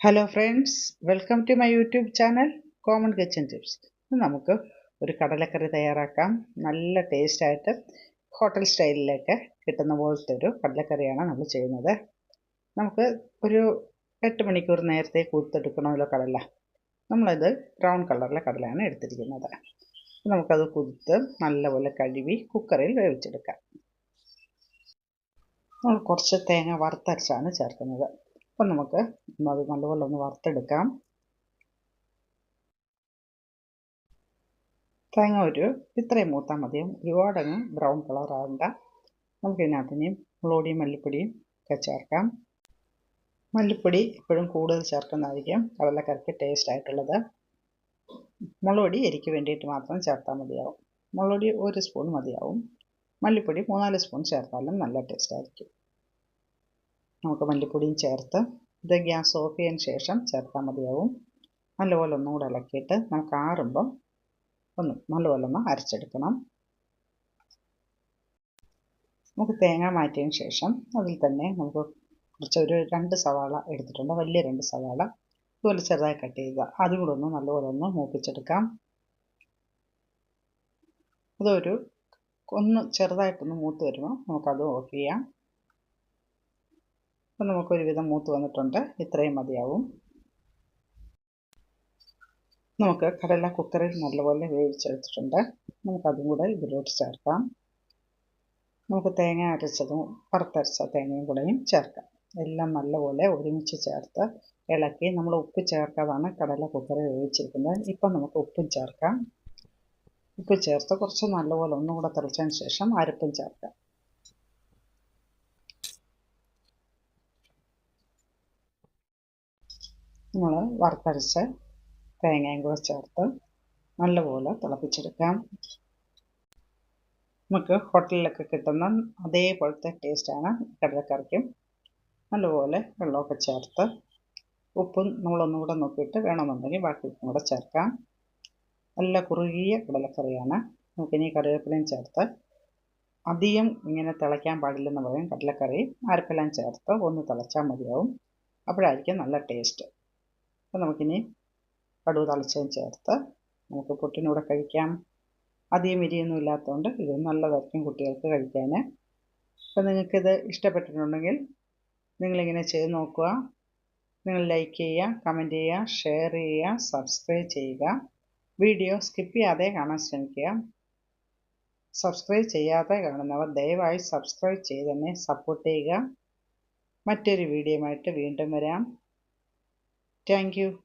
Hello friends welcome to my YouTube channel common kitchen tips നമുക്ക് ഒരു കടലക്കറി തയ്യാറാക്കാം. നല്ല ടേസ്റ്റായിട്ട് ഹോട്ടൽ സ്റ്റൈലിലൊക്കെ കിട്ടുന്ന പോലത്തെ ഒരു കടലക്കറിയാണ് നമ്മൾ ചെയ്യുന്നത്. നമുക്ക് ഒരു എട്ട് മണിക്കൂർ നേരത്തെ കുതിർത്തെടുക്കണമല്ലോ കടല. നമ്മളത് ബ്രൗൺ കളറിലെ കടലയാണ് എടുത്തിരിക്കുന്നത്. നമുക്കത് കുതിർത്ത് നല്ലപോലെ കഴുകി കുക്കറിൽ വേവിച്ചെടുക്കാം. നമ്മൾ കുറച്ച് തേങ്ങ വറുത്തരച്ചാണ് ചേർക്കുന്നത്. അപ്പം നമുക്ക് അത് നല്ലപോലെ ഒന്ന് വറുത്തെടുക്കാം. തേങ്ങ ഒരു ഇത്രയും മൂത്താൽ മതിയും ഒരുപാടങ്ങ് ബ്രൗൺ കളർ ആകണ്ട നമുക്ക് ഇതിനകത്ത് ഇനിയും മുളകുപൊടിയും മല്ലിപ്പൊടിയും ഒക്കെ ചേർക്കാം. മല്ലിപ്പൊടി എപ്പോഴും കൂടുതൽ ചേർക്കുന്നതായിരിക്കും. കടലക്കറിക്ക് ടേസ്റ്റ് ആയിട്ടുള്ളത്. മുളകുപൊടി എരിക്ക് വേണ്ടിയിട്ട് മാത്രം ചേർത്താൽ മതിയാവും. മുളകുപൊടി ഒരു സ്പൂൺ മതിയാവും. മല്ലിപ്പൊടി മൂന്നാൽ സ്പൂൺ ചേർത്താലും നല്ല ടേസ്റ്റ് ആയിരിക്കും. നമുക്ക് മല്ലിപ്പൊടിയും ചേർത്ത് ഇത് ഗ്യാസ് ഓഫ് ചെയ്യാൻ ശേഷം ചേർത്താൽ മതിയാവും. നല്ലപോലെ ഒന്നും കൂടെ ഇളക്കിയിട്ട് നമുക്ക് ആറുമ്പോൾ ഒന്ന് നല്ലപോലെ ഒന്ന് അരച്ചെടുക്കണം. നമുക്ക് തേങ്ങ മാറ്റിയതിന് ശേഷം അതിൽ തന്നെ നമുക്ക് കുറച്ച് ഒരു രണ്ട് സവാള എടുത്തിട്ടുണ്ട്. വലിയ രണ്ട് സവാള. ഇതുപോലെ ചെറുതായി കട്ട് ചെയ്യുക. അതും കൂടെ ഒന്ന് നല്ലപോലെ ഒന്ന് മൂപ്പിച്ചെടുക്കാം. അതൊരു ഒന്ന് ചെറുതായിട്ടൊന്ന് മൂത്ത് വരുമ്പോൾ നമുക്കത് ഓഫ് ചെയ്യാം. അപ്പം നമുക്കൊരുവിധം മൂത്ത് വന്നിട്ടുണ്ട്. ഇത്രയും മതിയാവും. നമുക്ക് കടല കുക്കറിൽ നല്ലപോലെ വേവിച്ചെടുത്തിട്ടുണ്ട്. നമുക്കതും കൂടെ ഇതിലോട്ട് ചേർക്കാം. നമുക്ക് തേങ്ങ അരച്ചതും വറുത്തരച്ച തേങ്ങയും കൂടെയും ചേർക്കാം. എല്ലാം നല്ലപോലെ ഒരുമിച്ച് ചേർത്ത് ഇളക്കി നമ്മൾ ഉപ്പ് ചേർക്കാതാണ് കടല കുക്കറിൽ വേവിച്ചിരിക്കുന്നത്. ഇപ്പം നമുക്ക് ഉപ്പും ചേർക്കാം. ഉപ്പ് ചേർത്ത് കുറച്ച് നല്ലപോലെ ഒന്നും കൂടെ തിളച്ചതിന് ശേഷം അരപ്പും ചേർക്കാം. നമ്മൾ വറുത്തരച്ച് തേങ്ങയും കൂടെ ചേർത്ത് നല്ലപോലെ തിളപ്പിച്ചെടുക്കാം. നമുക്ക് ഹോട്ടലിലൊക്കെ കിട്ടുന്ന അതേപോലത്തെ ടേസ്റ്റാണ് കടലക്കറിക്കും. നല്ലപോലെ വെള്ളമൊക്കെ ചേർത്ത് ഉപ്പും നമ്മളൊന്നുകൂടെ നോക്കിയിട്ട് വേണമെന്നുണ്ടെങ്കിൽ ബാക്കി കൂടെ ചേർക്കാം. നല്ല കുറുകിയ കടലക്കറിയാണ്. നമുക്കിനി കറിവേപ്പിലയും ചേർത്ത് അധികം ഇങ്ങനെ തിളയ്ക്കാൻ പാടില്ലെന്ന് പറയും കടലക്കറി. അരപ്പെല്ലാം ചേർത്ത് ഒന്ന് തിളച്ചാൽ മതിയാവും. അപ്പോഴായിരിക്കും നല്ല ടേസ്റ്റ് അപ്പോൾ നമുക്കിനി കടുവ് തളിച്ചതും ചേർത്ത് നമുക്ക് പുട്ടിനൂടെ കഴിക്കാം. അധികം എരിയൊന്നും ഇല്ലാത്തതുകൊണ്ട് ഇത് നല്ലതായിരിക്കും കുട്ടികൾക്ക് കഴിക്കാൻ. അപ്പോൾ നിങ്ങൾക്കിത് ഇഷ്ടപ്പെട്ടിട്ടുണ്ടെങ്കിൽ നിങ്ങളിങ്ങനെ ചെയ്ത് നോക്കുക. നിങ്ങൾ ലൈക്ക് ചെയ്യുക കമന്റ് ചെയ്യുക ഷെയർ ചെയ്യുക സബ്സ്ക്രൈബ് ചെയ്യുക. വീഡിയോ സ്കിപ്പ് ചെയ്യാതെ കാണാൻ ശ്രമിക്കുക. സബ്സ്ക്രൈബ് ചെയ്യാതെ കാണുന്നവർ ദയവായി സബ്സ്ക്രൈബ് ചെയ്ത് തന്നെ സപ്പോർട്ട് ചെയ്യുക. മറ്റൊരു വീഡിയോയുമായിട്ട് വീണ്ടും വരാം. Thank you.